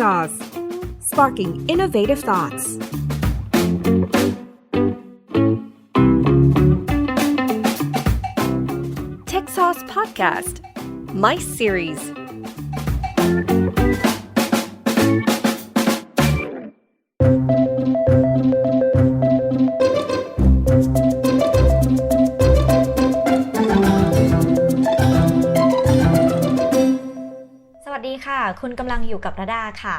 Sauce Sparking Innovative Thoughts. Tech Sauce Podcast, my series. คุณกำลังอยู่กับระดาค่ะ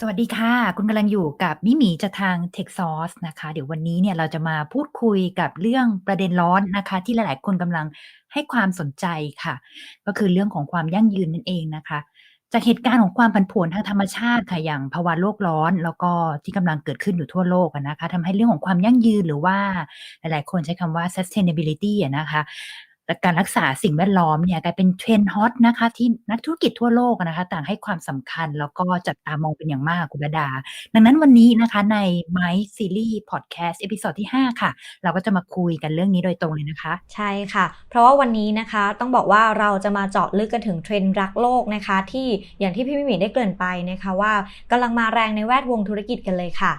สวัสดีค่ะ คุณกำลังอยู่กับมิหมีจากทาง Tech Source นะคะ เดี๋ยววันนี้เนี่ยเราจะมาพูดคุยกับเรื่องประเด็นร้อนนะคะ ที่หลายๆ คนกำลังให้ความสนใจค่ะ ก็คือเรื่องของความยั่งยืนนั่นเองนะคะ จากเหตุการณ์ของความผันผวนทางธรรมชาติค่ะอย่างภาวะโลกร้อน แล้วก็ที่กำลังเกิดขึ้นอยู่ทั่วโลกนะคะทำให้เรื่องของความยั่งยืนหรือว่าหลาย ๆ คนใช้คำว่า sustainability นะคะ แต่การรักษาสิ่งแวดล้อมเนี่ยกลายเป็น trend hot นะคะที่นักธุรกิจทั่วโลกนะคะต่างให้ความสำคัญแล้วก็จับตามองเป็นอย่างมากคุณระดา ดังนั้นวันนี้นะคะใน Mic Series Podcast เอพิโซดที่ 5 ค่ะ เราก็จะมาคุยกันเรื่องนี้โดยตรงเลยนะคะ ใช่ค่ะ เพราะว่าวันนี้นะคะต้องบอกว่าเราจะมาเจาะลึกกันถึงเทรนด์รักโลกนะคะ ที่อย่างที่พี่มิมิได้เกริ่นไปนะคะว่ากำลังมาแรงในแวดวงธุรกิจกันเลยค่ะ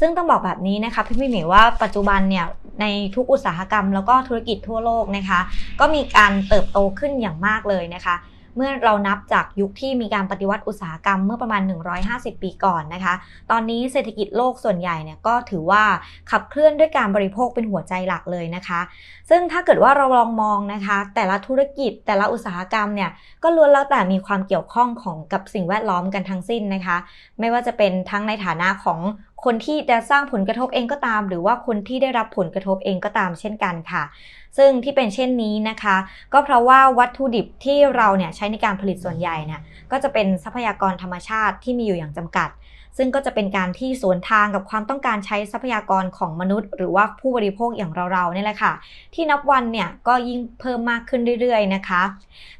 ซึ่งต้องบอกแบบนี้นะคะพี่มิมิว่าปัจจุบันเนี่ยในทุกอุตสาหกรรมแล้วก็ธุรกิจทั่วโลกนะคะ ก็มีการเติบโตขึ้นอย่างมากเลยนะคะเมื่อเรานับจากยุคที่มีการปฏิวัติอุตสาหกรรมเมื่อประมาณ 150 ปีก่อนนะคะ ตอนนี้เศรษฐกิจโลกส่วนใหญ่เนี่ยก็ถือว่าขับเคลื่อนด้วยการบริโภคเป็นหัวใจหลักเลยนะคะ ซึ่งถ้าเกิดว่าเราลองมองนะคะ แต่ละธุรกิจแต่ละอุตสาหกรรมเนี่ยก็ล้วนแล้วแต่มีความเกี่ยวข้องของกับสิ่งแวดล้อมกันทั้งสิ้นนะคะ ไม่ว่าจะเป็นทั้งในฐานะของ คนที่จะสร้างผลกระทบเองก็ตาม หรือว่าคนที่ได้รับผลกระทบเองก็ตามเช่นกันค่ะ ซึ่งที่เป็นเช่นนี้นะคะ ก็เพราะว่าวัตถุดิบที่เราเนี่ยใช้ในการผลิตส่วนใหญ่เนี่ยก็จะเป็นทรัพยากรธรรมชาติที่มีอยู่อย่างจำกัด ซึ่งก็จะเป็นการที่สวนทางกับความต้องการใช้ทรัพยากรของมนุษย์ หรือว่าผู้บริโภคอย่างเราๆนี่แหละค่ะ ที่นับวันเนี่ยก็ยิ่งเพิ่มมากขึ้นเรื่อยๆนะคะ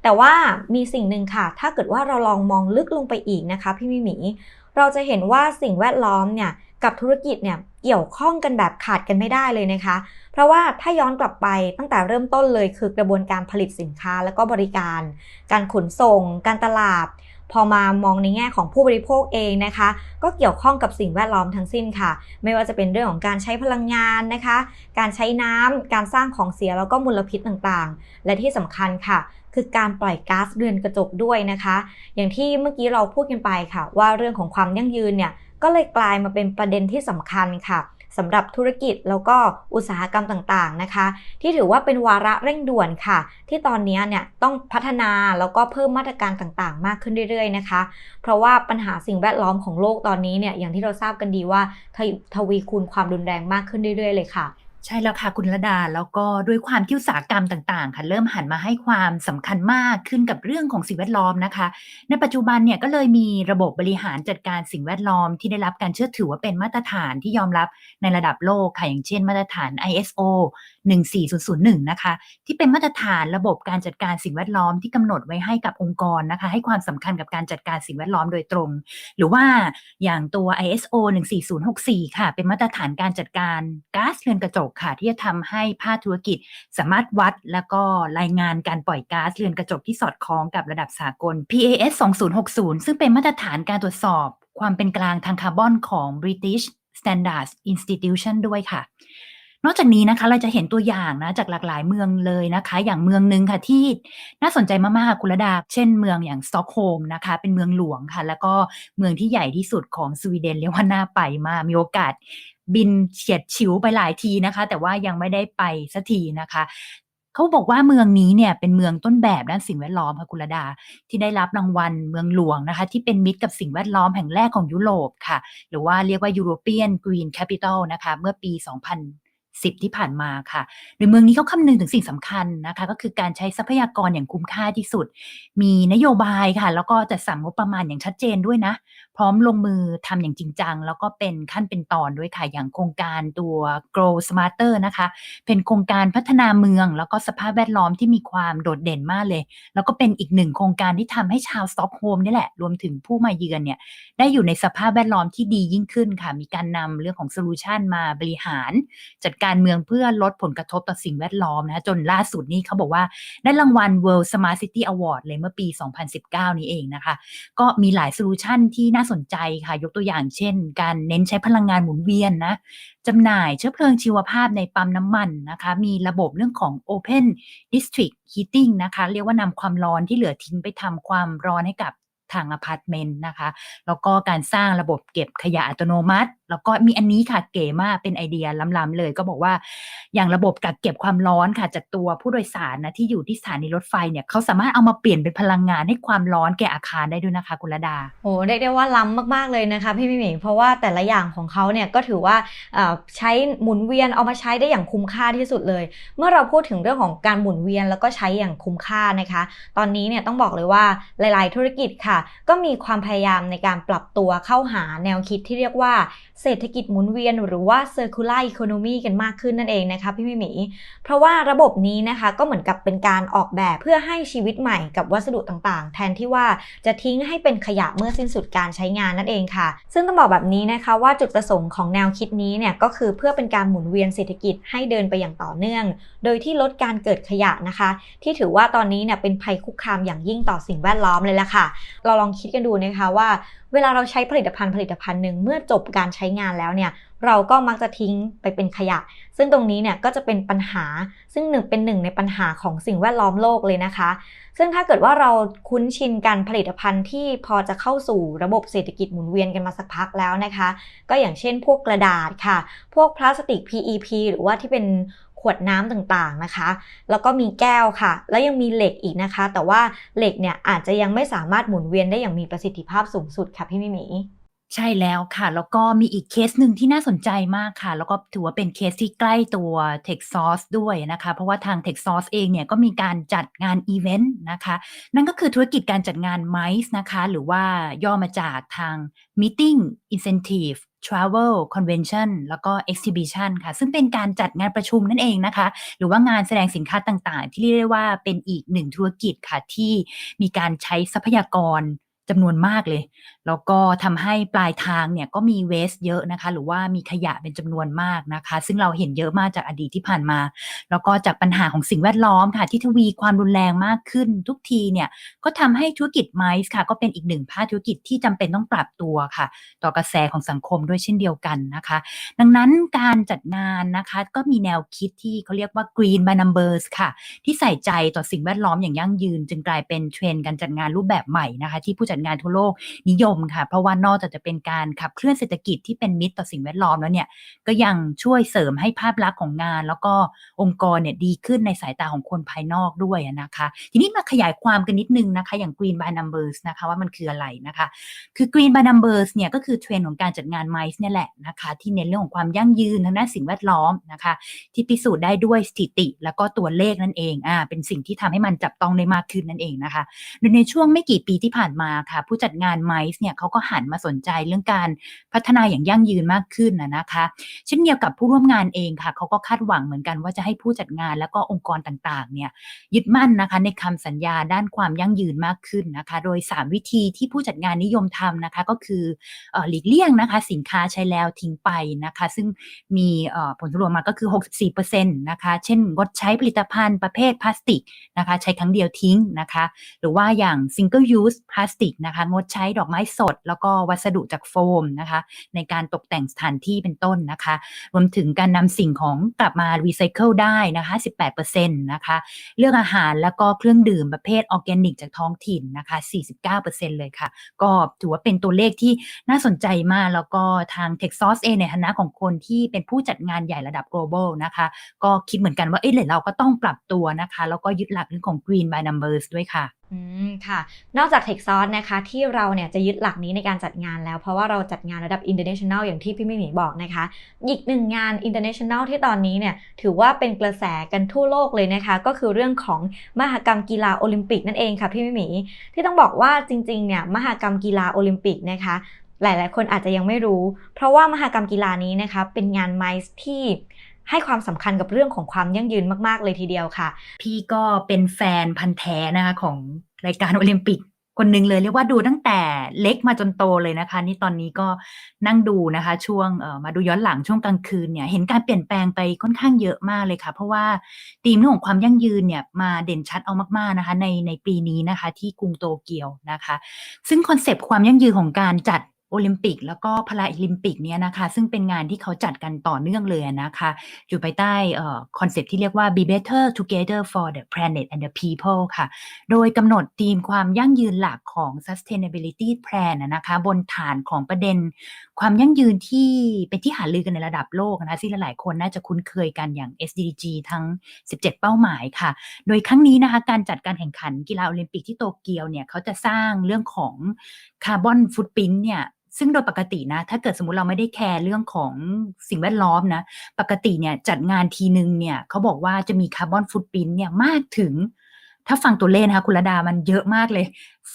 แต่ว่ามีสิ่งหนึ่งค่ะ ถ้าเกิดว่าเราลองมองลึกลงไปอีกนะคะพี่มิหมี เราจะเห็นว่าสิ่งแวดล้อมเนี่ยกับธุรกิจเนี่ยเกี่ยวข้องกันแบบขาดกันไม่ได้เลยนะคะ เพราะว่าถ้าย้อนกลับไปตั้งแต่เริ่มต้นเลยคือกระบวนการผลิตสินค้าและก็บริการ การขนส่ง การตลาด พอมามองในแง่ของผู้บริโภคเองนะคะ ก็เกี่ยวข้องกับสิ่งแวดล้อมทั้งสิ้นค่ะ ไม่ว่าจะเป็นเรื่องของการใช้พลังงานนะคะ การใช้น้ำการสร้างของเสียแล้วก็มลพิษต่างๆ และที่สำคัญค่ะ คือการปล่อยก๊าซเรือนกระจกด้วยนะคะ อย่างที่เมื่อกี้เราพูดกันไปค่ะ ว่าเรื่องของความยั่งยืนเนี่ยก็เลยกลายมาเป็นประเด็นที่สำคัญค่ะ สำหรับธุรกิจแล้วก็อุตสาหกรรมต่างๆนะคะ ที่ถือว่าเป็นวาระเร่งด่วนค่ะ ที่ตอนนี้เนี่ยต้องพัฒนาแล้วก็เพิ่มมาตรการต่างๆ มากขึ้นเรื่อยๆนะคะ เพราะว่าปัญหาสิ่งแวดล้อมของโลกตอนนี้เนี่ยอย่างที่เราทราบกันดีว่าทวีคูณความรุนแรงมากขึ้นเรื่อยๆเลยค่ะ ใช่แล้วค่ะคุณระดา แล้วก็ด้วยความที่อุตสาหกรรมต่าง ๆ ค่ะ เริ่มหันมาให้ความสำคัญมากขึ้นกับเรื่องของสิ่งแวดล้อมนะคะ ในปัจจุบันเนี่ยก็เลยมีระบบบริหารจัดการสิ่งแวดล้อมที่ได้รับการเชื่อถือว่าเป็นมาตรฐานที่ยอมรับในระดับโลกค่ะ อย่างเช่น มาตรฐาน ISO 14001 นะคะ ที่เป็นมาตรฐานระบบการจัดการสิ่งแวดล้อมที่กำหนดไว้ให้กับองค์กรนะคะ ให้ความสำคัญกับการจัดการสิ่งแวดล้อมโดยตรง หรือว่าอย่างตัว ISO 14064 ค่ะ เป็นมาตรฐานการจัดการก๊าซเรือนกระจกค่ะที่จะทำให้ภาคธุรกิจสามารถวัดแล้วก็รายงานการปล่อยก๊าซเรือนกระจกที่สอดคล้องกับระดับสากล PAS 2060 ซึ่งเป็นมาตรฐานการตรวจสอบ ความเป็นกลางทางคาร์บอนของ British Standards Institution ด้วยค่ะนอกจากนี้นะคะเราจะเห็นตัวอย่างนะจากหลากหลายเมืองเลยนะคะ อย่างเมืองหนึ่งค่ะที่น่าสนใจมากๆคุณระดา เช่นเมืองอย่างสต็อกโฮล์มนะคะ เป็นเมืองหลวงค่ะ แล้วก็เมืองที่ใหญ่ที่สุดของสวีเดนเรียกว่าน่าไปมากมีโอกาส บินเฉียดฉิวไปหลายทีนะคะ แต่ว่ายังไม่ได้ไปสักทีนะคะเขาบอกว่าเมืองนี้เนี่ยเป็นเมืองต้นแบบด้านสิ่งแวดล้อมค่ะคุณดา ที่ได้รับรางวัลเมืองหลวงนะคะ ที่เป็นมิตรกับสิ่งแวดล้อมแห่งแรกของยุโรปค่ะ หรือว่าเรียกว่า European Green Capital นะคะ เมื่อปี2010 ที่ผ่านมาค่ะ โดยเมืองนี้เขาคำนึงถึงสิ่งสำคัญนะคะ ก็คือการใช้ทรัพยากรอย่างคุ้มค่าที่สุด มีนโยบายค่ะ แล้วก็จัดสรรงบประมาณอย่างชัดเจนด้วยนะพร้อมลงมือทำอย่างจริงจัง แล้วก็เป็นขั้นเป็นตอนด้วยค่ะ อย่างโครงการตัว Grow Smarter นะคะ เป็นโครงการพัฒนาเมือง แล้วก็สภาพแวดล้อมที่มีความโดดเด่นมากเลย แล้วก็เป็นอีกหนึ่งโครงการที่ทำให้ชาวสต็อกโฮล์มนี่แหละ รวมถึงผู้มาเยือนเนี่ย ได้อยู่ในสภาพแวดล้อมที่ดียิ่งขึ้นค่ะ มีการนำเรื่องของโซลูชันมาบริหาร จัดการการเมืองเพื่อลดผลกระทบต่อสิ่งแวดล้อมนะคะจนล่าสุดนี่เขาบอกว่าได้รางวัล World Smart City Award เลยเมื่อปี 2019 นี้เองนะคะ ก็มีหลายโซลูชันที่น่าาสนใจค่ะ ยกตัวอย่างเช่น การเน้นใช้พลังงานหมุนเวียนนะจำหน่ายเชื้อเพลิงชีวภาพในปั๊มน้ำมันนะคะ มีระบบเรื่องของ Open District Heating นะคะ เรียกว่านำความร้อนที่เหลือทิ้งไปทำความร้อนให้กับ ทางอพาร์ตเมนต์นะคะ แล้วก็การสร้างระบบเก็บขยะอัตโนมัติ แล้วก็มีอันนี้ค่ะเก๋มากเป็นไอเดียล้ำๆเลย ก็บอกว่าอย่างระบบกักเก็บความร้อนค่ะ จากตัวผู้โดยสารนะที่อยู่ที่สถานีรถไฟเนี่ยเขาสามารถเอามาเปลี่ยนเป็นพลังงานให้ความร้อนแก่อาคารได้ด้วยนะคะคุณระดาโอ้เรียกได้ว่าล้ำมากๆเลยนะคะพี่มิมิเพราะว่าแต่ละอย่างของเขาเนี่ยก็ถือว่าใช้หมุนเวียนเอามาใช้ได้อย่างคุ้มค่าที่สุดเลย เมื่อเราพูดถึงเรื่องของการหมุนเวียนแล้วก็ใช้อย่างคุ้มค่านะคะ ตอนนี้เนี่ยต้องบอกเลยว่าหลาย ๆ ธุรกิจค่ะก็มีความพยายามในการปรับตัวเข้าหาแนวคิดที่เรียกว่า เศรษฐกิจหมุนเวียน หรือว่า circular economy กันมากขึ้นนั่นเองนะคะพี่มิมิเพราะว่าระบบนี้นะคะก็เหมือนกับเป็นการออกแบบเพื่อให้ชีวิตใหม่กับวัสดุต่างๆ แทนที่ว่าจะทิ้งให้เป็นขยะเมื่อสิ้นสุดการใช้งานนั่นเองค่ะ ซึ่งต้องบอกแบบนี้นะคะว่าจุดประสงค์ของแนวคิดนี้เนี่ยก็คือเพื่อเป็นการหมุนเวียนเศรษฐกิจให้เดินไปอย่างต่อเนื่อง โดยที่ลดการเกิดขยะนะคะ ที่ถือว่าตอนนี้เนี่ยเป็นภัยคุกคามอย่างยิ่งต่อสิ่งแวดล้อมเลยล่ะค่ะเราลองคิดกันดูนะคะว่า เวลาเราใช้ผลิตภัณฑ์ผลิตภัณฑ์หนึ่งเมื่อจบการใช้งานแล้วเนี่ยเราก็มักจะทิ้งไปเป็นขยะ ซึ่งตรงนี้เนี่ยก็จะเป็นปัญหา ซึ่งหนึ่งเป็นหนึ่งในปัญหาของสิ่งแวดล้อมโลกเลยนะคะ ซึ่งถ้าเกิดว่าเราคุ้นชินการผลิตภัณฑ์ที่พอจะเข้าสู่ระบบเศรษฐกิจหมุนเวียนกันมาสักพักแล้วนะคะ ก็อย่างเช่นพวกกระดาษค่ะ พวกพลาสติก PEP หรือว่าที่เป็น ขวดน้ำต่างๆนะคะ แล้วก็มีแก้วค่ะ แล้วยังมีเหล็กอีกนะคะ แต่ว่าเหล็กเนี่ยอาจจะยังไม่สามารถหมุนเวียนได้อย่างมีประสิทธิภาพสูงสุดค่ะพี่มิมิใช่แล้วค่ะ แล้วก็มีอีกเคสหนึ่งที่น่าสนใจมากค่ะ แล้วก็ถือว่าเป็นเคสที่ใกล้ตัว t e c h s o u r c e ด้วยนะคะ เพราะว่าทาง t e c h s o u r c e เองเนี่ยก็มีการจัดงานอีเวนต์นะคะ นั่นก็คือธุรกิจการจัดงาน MICE นะคะ หรือว่าย่อมาจากทาง Meeting Incentive Travel Convention แล้วก็ Exhibition ค่ะ ซึ่งเป็นการจัดงานประชุมนั่นเองนะคะ หรือว่างานแสดงสินค้าต่างๆ ที่เรียกได้ว่าเป็นอีกหนึ่งธุรกิจค่ะที่มีการใช้ทรัพยากร จำนวนมากเลย แล้วก็ทำให้ปลายทางเนี่ยก็มีเวสเยอะนะคะ หรือว่ามีขยะเป็นจำนวนมากนะคะ ซึ่งเราเห็นเยอะมากจากอดีตที่ผ่านมา แล้วก็จากปัญหาของสิ่งแวดล้อมค่ะที่ทวีความรุนแรงมากขึ้น ทุกทีเนี่ยก็ทำให้ธุรกิจไมซ์ค่ะ ก็เป็นอีกหนึ่งภาคธุรกิจที่จำเป็นต้องปรับตัวค่ะ ต่อกระแสของสังคมด้วยเช่นเดียวกันนะคะ ดังนั้นการจัดงานนะคะก็มีแนวคิดที่เขาเรียกว่า Green by Numbers ค่ะ ที่ใส่ใจต่อสิ่งแวดล้อมอย่างยั่งยืน จึงกลายเป็นเทรนด์การจัดงานรูปแบบใหม่นะคะ ที่ผู้จัดงานทั่วโลกนิยมค่ะ เพราะว่านอกจากจะเป็นการขับเคลื่อนเศรษฐกิจที่เป็นมิตรต่อสิ่งแวดล้อมแล้วเนี่ยก็ยังช่วยเสริมให้ภาพลักษณ์ของงาน แล้วก็องค์กรเนี่ยดีขึ้นในสายตาของคนภายนอกด้วยนะคะ ทีนี้มาขยายความกันนิดนึงนะคะ อย่าง Green by Numbers นะคะว่ามันคืออะไรนะคะ คือ Green by Numbers เนี่ยก็คือเทรนด์ของการจัดงาน MICE เนี่ยแหละนะคะที่เน้นเรื่องของความยั่งยืนทางด้านสิ่งแวดล้อมนะคะ ที่พิสูจน์ได้ด้วยสถิติ แล้วก็ตัวเลขนั่นเองอ่าเป็นสิ่งที่ทำให้มันจับต้องได้มากขึ้นนั่นเองนะคะโดยในช่วงไม่กี่ปีที่ผ่านมาคะ ผู้จัดงาน MICE เนี่ยเขาก็หันมาสนใจเรื่องการพัฒนาอย่างยั่งยืนมากขึ้นนะนะคะ เช่นเดียวกับผู้ร่วมงานเองค่ะเขาก็คาดหวังเหมือนกันว่าจะให้ผู้จัดงานแล้วก็องค์กรต่างๆเนี่ยยึดมั่นนะคะในคำสัญญาด้านความยั่งยืนมากขึ้นนะคะ โดย 3 วิธีที่ผู้จัดงานนิยมทำนะคะก็คืออหลีกเลี่ยงนะคะ สินค้าใช้แล้วทิ้งไปนะคะ ซึ่งมีผลสำรวจมาก็คือ 64%นะคะ เช่นงดใช้ผลิตภัณฑ์ประเภทพลาสติกนะคะ ใช้ครั้งเดียวทิ้งนะคะ หรือว่าอย่าง single use พลาสติกนะคะ งดใช้ดอกไม้สด แล้วก็วัสดุจากโฟมนะคะ ในการตกแต่งสถานที่เป็นต้นนะคะ รวมถึงการนำสิ่งของกลับมารีไซเคิลได้นะคะ 18%นะคะ เลือกอาหารแล้วก็เครื่องดื่มประเภทออร์แกนิกจากท้องถิ่นนะคะ 49%เลยค่ะ ก็ถือว่าเป็นตัวเลขที่น่าสนใจมาก แล้วก็ทาง t e c h s o u r c e เองในฐานะของคนที่เป็นผู้จัดงานใหญ่ระดับ global นะคะ ก็คิดเหมือนกันว่า เอ้ยเราก็ต้องปรับตัวนะคะ แล้วก็ยึดหลักเรื่องของ green by numbers ด้วยค่ะ อืมค่ะ นอกจาก t e c h s o u r c นะคะ ที่เราเนี่ยจะยึดหลักนี้ในการจัดงานแล้ว เพราะว่าเราจัดงานระดับ international อย่างที่พี่มิมีบอกนะคะ อีกหนึ่งงาน international ที่ตอนนี้เนี่ยถือว่าเป็นกระแสกันทั่วโลกเลยนะคะ ก็คือเรื่องของมหกรรมกีฬาโอลิมปิกนั่นเองค่ะพี่มิมี ที่ต้องบอกว่าจริงๆเนี่ยมหกรรมกีฬาโอลิมปิกนะคะ หลายๆ คนอาจจะยังไม่รู้ เพราะว่ามหกรรมกีฬานี้นะคะเป็นงานไมซ์ที่ ให้ความสำคัญกับเรื่องของความยั่งยืนมาก ๆ เลยทีเดียวค่ะ พี่ก็เป็นแฟนพันธ์แท้นะคะของรายการโอลิมปิกคนหนึ่งเลยเรียกว่าดูตั้งแต่เล็กมาจนโตเลยนะคะ นี่ตอนนี้ก็นั่งดูนะคะ ช่วงมาดูย้อนหลังช่วงกลางคืนเนี่ยเห็นการเปลี่ยนแปลงไปค่อนข้างเยอะมากเลยค่ะ เพราะว่าธีมเรื่องของความยั่งยืนเนี่ยมาเด่นชัดเอามากๆนะคะ ในในปีนี้นะคะ ที่กรุงโตเกียวนะคะ ซึ่งคอนเซปต์ความยั่งยืนของการจัด โอลิมปิกแล้วก็พาราลิมปิกเนี่ยนะคะ ซึ่งเป็นงานที่เขาจัดกันต่อเนื่องเลยนะคะอยู่ภายใต้คอนเซปที่เรียกว่า be better together for the planet and the people ค่ะ โดยกำหนดธีมความยั่งยืนหลักของ sustainability plan นะคะบนฐานของประเด็น ความยั่งยืนที่เป็นที่หารือกันในระดับโลกนะคะที่หลายๆคนน่าจะคุ้นเคยกันอย่าง SDG ทั้ง 17 เป้าหมายค่ะ โดยครั้งนี้นะคะการจัดการแข่งขันกีฬาโอลิมปิกที่โตเกียวเนี่ยเขาจะสร้างเรื่องของคาร์บอนฟุตพิ้นเนี่ย ซึ่งโดยปกตินะ ถ้าเกิดสมมติเราไม่ได้แคร์เรื่องของสิ่งแวดล้อมนะ ปกติเนี่ยจัดงานทีหนึ่งเนี่ยเขาบอกว่าจะมีคาร์บอนฟุตพิ้นเนี่ยมากถึง ถ้าฟังตัวเลขนะคะคุณระดามันเยอะมากเลย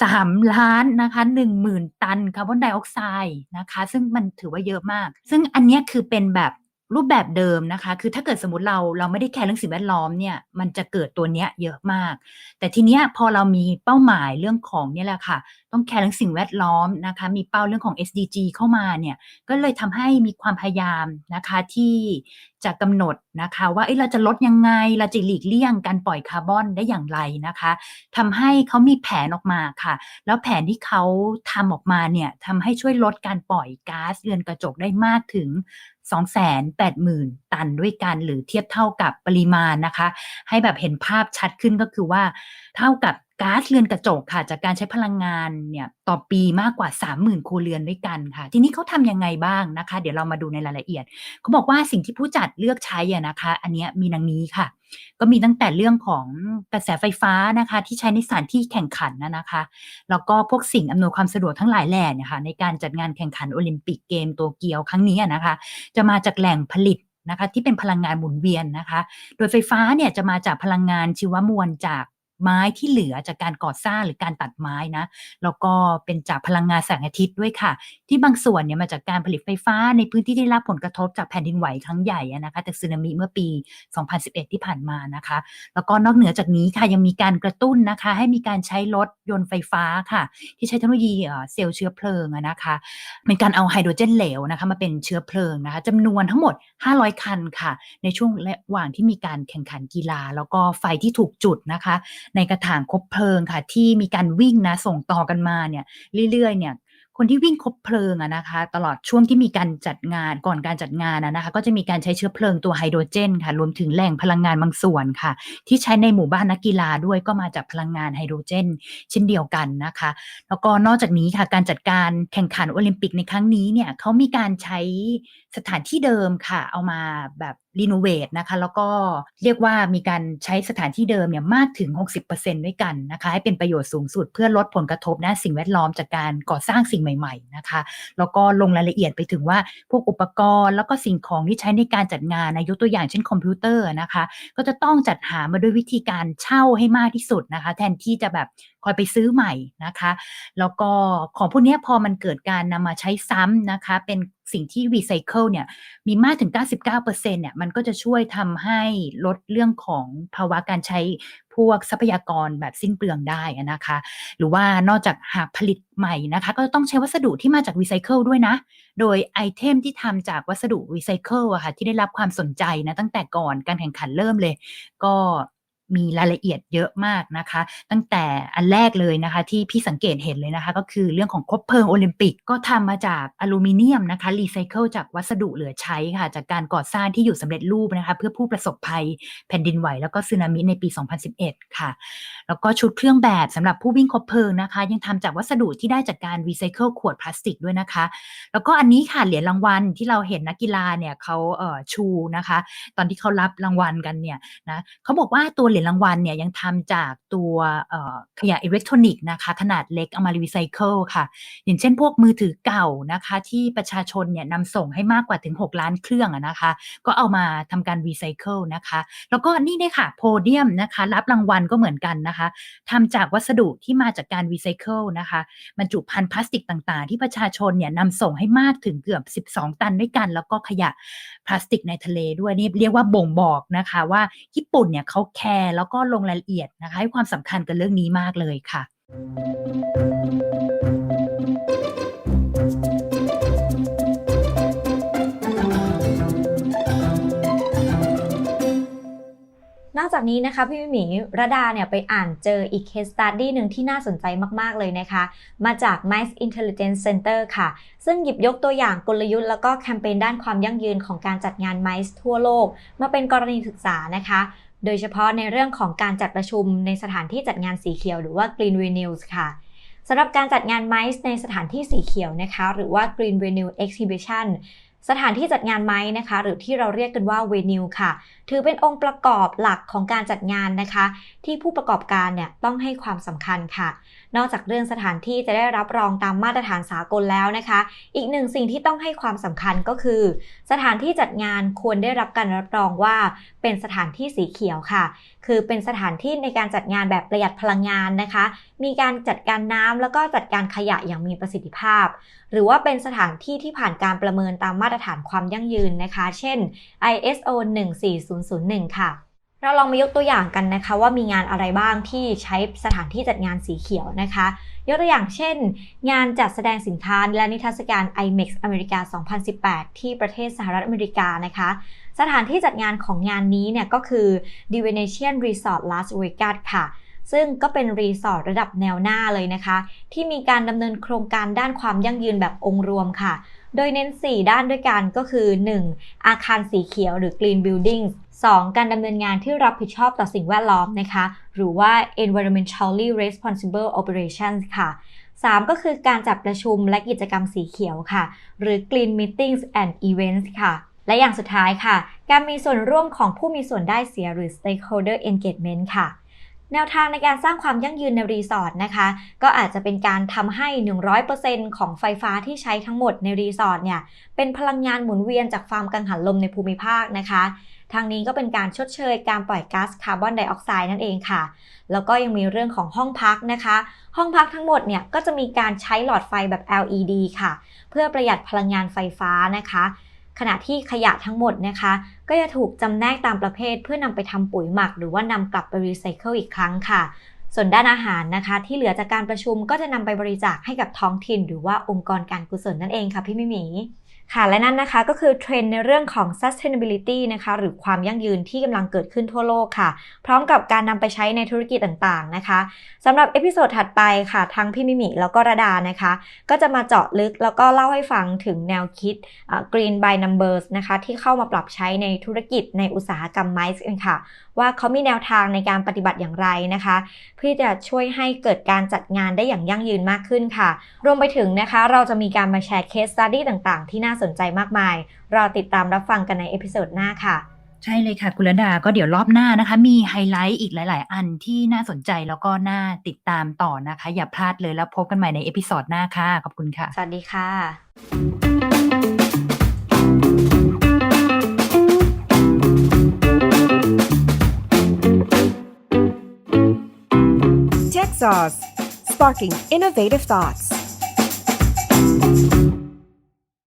สามล้านนะคะหนึ่งหมื่นตันคาร์บอนไดออกไซด์นะคะ ซึ่งมันถือว่าเยอะมาก ซึ่งอันนี้คือเป็นแบบ รูปแบบเดิมนะคะ คือถ้าเกิดสมมติเราเราไม่ได้แคร์เรื่องสิ่งแวดล้อมเนี่ยมันจะเกิดตัวเนี้ยเยอะมาก แต่ทีเนี้ยพอเรามีเป้าหมายเรื่องของเนี่ยแหละค่ะ ต้องแคร์เรื่องสิ่งแวดล้อมนะคะ มีเป้าเรื่องของ SDG เข้ามาเนี่ยก็เลยทำให้มีความพยายามนะคะที่จะกำหนดนะคะว่าเเราจะลดยังไงเราจะหลีกเลี่ยงการปล่อยคาร์บอนได้อย่างไรนะคะทำให้เขามีแผนออกมาค่ะ แล้วแผนที่เขาทำออกมาเนี่ยทำให้ช่วยลดการปล่อยก๊าซเรือนกระจกได้มากถึง 280,000 ตันด้วยกันหรือเทียบเท่ากับปริมาณนะคะ ให้แบบเห็นภาพชัดขึ้นก็คือว่าเท่ากับ ก๊าซเรือนกระจกค่ะ จากการใช้พลังงานเนี่ยต่อปีมากกว่า 30,000ครัวเรือนด้วยกันค่ะ ทีนี้เขาทำยังไงบ้างนะคะ เดี๋ยวเรามาดูในรายละเอียดเขาบอกว่าสิ่งที่ผู้จัดเลือกใช้อะนะคะ อันนี้มีดังนี้ค่ะ ก็มีตั้งแต่เรื่องของกระแสไฟฟ้านะคะ ที่ใช้ในสถานที่แข่งขันนะนะคะ แล้วก็พวกสิ่งอำนวยความสะดวกทั้งหลายแหล่นี่ยค่ะในการจัดงานแข่งขันโอลิมปิกเกมโตเกียวครั้งนี้นะคะ จะมาจากแหล่งผลิตนะคะที่เป็นพลังงานหมุนเวียนนะคะ โดยไฟฟ้าเนี่ยจะมาจากพลังงานชีวมวลจาก ไม้ที่เหลือจากการก่อสร้างหรือการตัดไม้นะแล้วก็เป็นจากพลังงานแสงอาทิตย์ด้วยค่ะ ที่บางส่วนเนี่ยมาจากการผลิตไฟฟ้าในพื้นที่ที่ได้รับผลกระทบจากแผ่นดินไหวครั้งใหญ่นะคะจากสึนามิเมื่อปี 2011 ที่ผ่านมานะคะ แล้วก็นอกเหนือจากนี้ค่ะยังมีการกระตุ้นนะคะ ให้มีการใช้รถยนต์ไฟฟ้าค่ะ ที่ใช้เทคโนโลยีเซลล์เชื้อเพลิงนะคะเป็นการเอาไฮโดรเจนเหลวนะคะมาเป็นเชื้อเพลิงนะคะจำนวนทั้งหมด 500 คันค่ะ ในช่วงระหว่างที่มีการแข่งขันกีฬา แล้วก็ไฟที่ถูกจุดนะคะในกระถางคบเพลิงค่ะ ที่มีการวิ่งนะส่งต่อกันมาเนี่ยเรื่อยๆเนี่ยคนที่วิ่งคบเพลิงอะนะคะ ตลอดช่วงที่มีการจัดงานก่อนการจัดงานอะนะคะ ก็จะมีการใช้เชื้อเพลิงตัวไฮโดรเจนค่ะ รวมถึงแหล่งพลังงานบางส่วนค่ะ ที่ใช้ในหมู่บ้านนักกีฬาด้วยก็มาจากพลังงานไฮโดรเจน เช่นเดียวกันนะคะ แล้วก็นอกจากนี้ค่ะการจัดการแข่งขันโอลิมปิกในครั้งนี้เนี่ยเขามีการใช้สถานที่เดิมค่ะ เอามาแบบ รีโนเวทนะคะแล้วก็เรียกว่ามีการใช้สถานที่เดิมเนี่ยมากถึง 60%ด้วยกันนะคะให้เป็นประโยชน์สูงสุดเพื่อลดผลกระทบด้านสิ่งแวดล้อมจากการก่อสร้างสิ่งใหม่ๆนะคะแล้วก็ลงรายละเอียดไปถึงว่าพวกอุปกรณ์แล้วก็สิ่งของที่ใช้ในการจัดงานนะยกตัวอย่างเช่นคอมพิวเตอร์นะคะ ก็จะต้องจัดหามาด้วยวิธีการเช่าให้มากที่สุดนะคะ แทนที่จะแบบ คอยไปซื้อใหม่นะคะ แล้วก็ของพวกนี้พอมันเกิดการนำมาใช้ซ้ำนะคะ เป็นสิ่งที่รีไซเคิลเนี่ยมีมากถึง 99%เนี่ยมันก็จะช่วยทำให้ลดเรื่องของภาวะการใช้พวกทรัพยากรแบบสิ้นเปลืองได้นะคะ หรือว่านอกจากหากผลิตใหม่นะคะ ก็ต้องใช้วัสดุที่มาจากรีไซเคิลด้วยนะ โดยไอเทมที่ทำจากวัสดุรีไซเคิลอะค่ะที่ได้รับความสนใจนะตั้งแต่ก่อนการแข่งขันเริ่มเลย ก็ มีรายละเอียดเยอะมากนะคะ ตั้งแต่อันแรกเลยนะคะ ที่พี่สังเกตเห็นเลยนะคะ ก็คือเรื่องของคบเพลิงโอลิมปิกก็ทำมาจากอลูมิเนียมนะคะรีไซเคิลจากวัสดุเหลือใช้ค่ะ จากการก่อสร้างที่อยู่สำเร็จรูปนะคะ เพื่อผู้ประสบภัยแผ่นดินไหว แล้วก็สึนามิในปี 2011 ค่ะ แล้วก็ชุดเครื่องแบบสำหรับผู้วิ่งคบเพลิงนะคะ ยังทำจากวัสดุที่ได้จากการรีไซเคิลขวดพลาสติกด้วยนะคะ แล้วก็อันนี้ค่ะเหรียญรางวัลที่เราเห็นนักกีฬาเนี่ยเขาเอ่อชูนะคะ ตอนที่เขารับรางวัลกันเนี่ยนะเขาบอกว่าตัวเหรียญรางวัลเนี่ยยังทำจากตัวขยะอิเล็กทรอนิกส์นะคะขนาดเล็กเอามารีไซเคิลค่ะ อย่างเช่นพวกมือถือเก่านะคะที่ประชาชนเนี่ยนำส่งให้มากกว่าถึง 6 ล้านเครื่องนะคะ ก็เอามาทำการรีไซเคิลนะคะ แล้วก็นี่เนี่ยค่ะโพเดียมนะคะรับรางวัลก็เหมือนกันนะคะทำจากวัสดุที่มาจากการรีไซเคิลนะคะบรรจุภัณฑ์พลาสติกต่างๆ ที่ประชาชนเนี่ยนำส่งให้มากถึงเกือบ 12 ตันด้วยกัน แล้วก็ขยะพลาสติกในทะเลด้วยนี่เรียกว่าบ่งบอกนะคะว่าญี่ปุ่นเนี่ยเขาแคร์แล้วก็ลงรายละเอียดนะคะให้ความสำคัญกับเรื่องนี้มากเลยค่ะนอกจากนี้นะคะพี่หมีระดาเนี่ยไปอ่านเจออีก case study หนึ่งที่น่าสนใจมาก ๆ เลยนะคะ มาจาก Mice Intelligence Center ค่ะ ซึ่งหยิบยกตัวอย่างกลยุทธ์แล้วก็แคมเปญด้านความยั่งยืนของการจัดงาน Mice ทั่วโลก มาเป็นกรณีศึกษานะคะ โดยเฉพาะในเรื่องของการจัดประชุมในสถานที่จัดงานสีเขียวหรือว่า Green Venues ค่ะสำหรับการจัดงานไมซ์ในสถานที่สีเขียวนะคะ หรือว่า Green Venue Exhibition สถานที่จัดงานไหมนะคะ หรือที่เราเรียกกันว่าเวนิวค่ะ ถือเป็นองค์ประกอบหลักของการจัดงานนะคะ ที่ผู้ประกอบการเนี่ยต้องให้ความสำคัญค่ะ นอกจากเรื่องสถานที่จะได้รับรองตามมาตรฐานสากลแล้วนะคะ อีกหนึ่งสิ่งที่ต้องให้ความสำคัญก็คือ สถานที่จัดงานควรได้รับการรับรองว่าเป็นสถานที่สีเขียวค่ะ คือเป็นสถานที่ในการจัดงานแบบประหยัดพลังงานนะคะ มีการจัดการน้ำแล้วก็จัดการขยะอย่างมีประสิทธิภาพ หรือว่าเป็นสถานที่ที่ผ่านการประเมินตามมาตรฐานความยั่งยืนนะคะ เช่น ISO 14001 ค่ะ เราลองมายกตัวอย่างกันนะคะ ว่ามีงานอะไรบ้างที่ใช้สถานที่จัดงานสีเขียวนะคะ ยกตัวอย่างเช่น งานจัดแสดงสินค้าและนิทรรศการ IMEX อเมริกา 2018 ที่ประเทศสหรัฐอเมริกานะคะสถานที่จัดงานของงานนี้เนี่ยก็คือ d i v e n a t i o n Resort Las Vegas ค่ะ ซึ่งก็เป็นรีสอร์ทระดับแนวหน้าเลยนะคะ ที่มีการดำเนินโครงการด้านความยั่งยืนแบบองค์รวมค่ะ โดยเน้น 4 ด้านด้วยกันก็คือ 1. อาคารสีเขียวหรือ Green Building 2. การดำเนินงานที่รับผิดชอบต่อสิ่งแวดล้อมนะคะ หรือว่า Environmentally Responsible Operations ค่ะ 3. ก็คือการจัดประชุมและกิจกรรมสีเขียวค่ะ หรือ Green Meetings and Events ค่ะ และอย่างสุดท้ายค่ะ การมีส่วนร่วมของผู้มีส่วนได้เสียหรือ Stakeholder Engagement ค่ะ แนวทางในการสร้างความยั่งยืนในรีสอร์ทนะคะ ก็อาจจะเป็นการทำให้ 100%ของไฟฟ้าที่ใช้ทั้งหมดในรีสอร์ทเนี่ย เป็นพลังงานหมุนเวียนจากฟาร์มกังหันลมในภูมิภาคนะคะ ทางนี้ก็เป็นการชดเชยการปล่อยก๊าซคาร์บอนไดออกไซด์นั่นเองค่ะ แล้วก็ยังมีเรื่องของห้องพักนะคะ ห้องพักทั้งหมดเนี่ยก็จะมีการใช้หลอดไฟแบบ LED ค่ะ เพื่อประหยัดพลังงานไฟฟ้านะคะ ขณะที่ขยะทั้งหมดนะคะ ก็จะถูกจำแนกตามประเภท เพื่อนำไปทำปุ๋ยหมัก หรือว่านำกลับไปรีไซเคิลอีกครั้งค่ะ ส่วนด้านอาหารนะคะ ที่เหลือจากการประชุมก็จะนำไปบริจาคให้กับท้องถิ่น หรือว่าองค์กรการกุศลนั่นเองค่ะพี่มิมี ค่ะและนั่นนะคะก็คือเทรนด์ในเรื่องของ sustainability นะคะหรือความยั่งยืนที่กำลังเกิดขึ้นทั่วโลกค่ะ พร้อมกับการนำไปใช้ในธุรกิจต่างๆนะคะสำหรับเอพิโซดถัดไปค่ะทั้งพี่มิมิแล้วก็ระดานะคะ ก็จะมาเจาะลึกแล้วก็เล่าให้ฟังถึงแนวคิด Green by Numbers นะคะที่เข้ามาปรับใช้ในธุรกิจในอุตสาหกรรมไมซ์กันค่ะ ว่าเขามีแนวทางในการปฏิบัติอย่างไรนะคะ เพื่อจะช่วยให้เกิดการจัดงานได้อย่างยั่งยืนมากขึ้นค่ะ รวมไปถึงนะคะ เราจะมีการมาแชร์เคสสตัดดี้ต่างๆ ที่น่าสนใจมากมายเราติดตามรับฟังกันในเอพิโซดหน้าค่ะใช่เลยค่ะกุลดาก็เดี๋ยวรอบหน้านะคะ มีไฮไลท์อีกหลาย ๆ อันที่น่าสนใจแล้วก็น่าติดตามต่อนะคะ อย่าพลาดเลยแล้วพบกันใหม่ในเอพิโซดหน้าค่ะ ขอบคุณค่ะ สวัสดีค่ะ Sauce, sparking innovative thoughts.